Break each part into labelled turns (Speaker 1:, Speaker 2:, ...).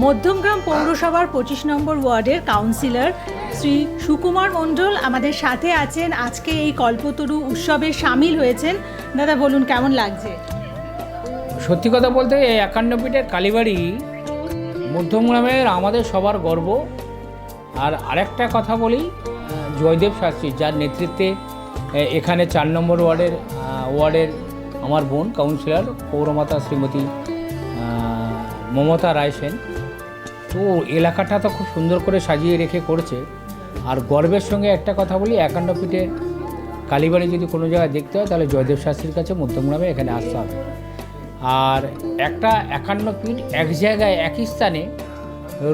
Speaker 1: মধ্যমগ্রাম পৌরসভার পঁচিশ নম্বর ওয়ার্ডের কাউন্সিলর শ্রী সুকুমার মণ্ডল আমাদের সাথে আছেন। আজকে এই কল্পতরু উৎসবে সামিল হয়েছেন। দাদা, বলুন, কেমন লাগছে?
Speaker 2: সত্যি কথা বলতে এই একান্ন ফিটের কালীবাড়ি মধ্যমগ্রামের আমাদের সবার গর্ব। আর আরেকটা কথা বলি জয়দেব শাস্ত্রী, যার নেতৃত্বে এখানে চার নম্বর ওয়ার্ডের ওয়ার্ডের আমার বোন কাউন্সিলর পৌরমাতা শ্রীমতী মমতা রায় সেন। তো এলাকাটা তো খুব সুন্দর করে সাজিয়ে রেখে করছে। আর গর্বের সঙ্গে একটা কথা বলি, একান্ন ফিটের কালীবাড়ি যদি কোনো জায়গায় দেখতে হয়, তাহলে জয়দেব শাস্ত্রীর কাছে মধ্যমগ্রামে এখানে আসতে হবে। আর একটা একান্ন ফিট এক জায়গায় একই স্থানে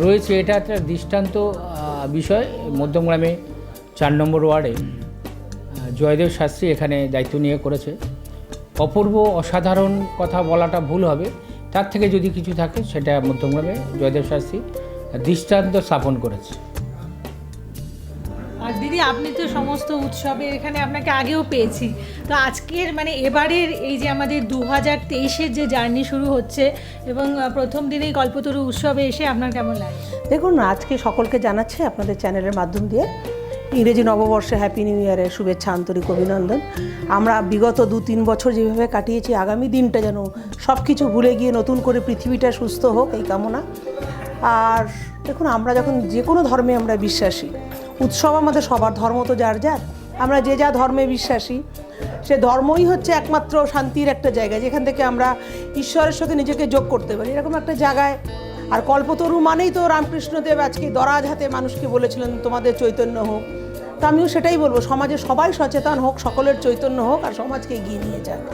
Speaker 2: রয়েছে, এটা একটা দৃষ্টান্ত বিষয়। মধ্যমগ্রামে চার নম্বর ওয়ার্ডে জয়দেব শাস্ত্রী এখানে দায়িত্ব নিয়ে করেছে। অপূর্ব অসাধারণ কথা বলাটা ভুল হবে। তার থেকে যদি কিছু থাকে সেটা মধ্যমগ্রামে জয়দেব শাস্ত্রী দৃষ্টান্ত স্থাপন করেছে।
Speaker 1: আর দিদি আপনি তো সমস্ত উৎসবে এখানে আপনাকে আগেও পেয়েছি। তো আজকের মানে এবারের এই যে আমাদের দু হাজার তেইশের যে জার্নি শুরু হচ্ছে এবং প্রথম দিনেই কল্পতরু উৎসবে এসে আপনার কেমন লাগে?
Speaker 3: দেখুন আজকে সকলকে জানাচ্ছে আপনাদের চ্যানেলের মাধ্যম দিয়ে ইংরেজি নববর্ষে হ্যাপি নিউ ইয়ারের শুভেচ্ছা, আন্তরিক অভিনন্দন। আমরা বিগত দু তিন বছর যেভাবে কাটিয়েছি, আগামী দিনটা যেন সব কিছু ভুলে গিয়ে নতুন করে পৃথিবীটা সুস্থ হোক, এই কামনা। আর দেখুন, আমরা যখন যে কোনো ধর্মে আমরা বিশ্বাসী, উৎসব আমাদের সবার ধর্ম তো যার যার, আমরা যে যা ধর্মে বিশ্বাসী, সে ধর্মই হচ্ছে একমাত্র শান্তির একটা জায়গা, যেখান থেকে আমরা ঈশ্বরের সাথে নিজেকে যোগ করতে পারি। এরকম একটা জায়গায় আর কল্পতরু মানেই তো রামকৃষ্ণদেব আজকে দরাজ হাতে মানুষকে বলেছিলেন, তোমাদের চৈতন্য হোক। তা আমিও সেটাই বলব, সমাজে সবাই সচেতন হোক, সকলের চৈতন্য হোক, আর সমাজকে এগিয়ে নিয়ে যাক।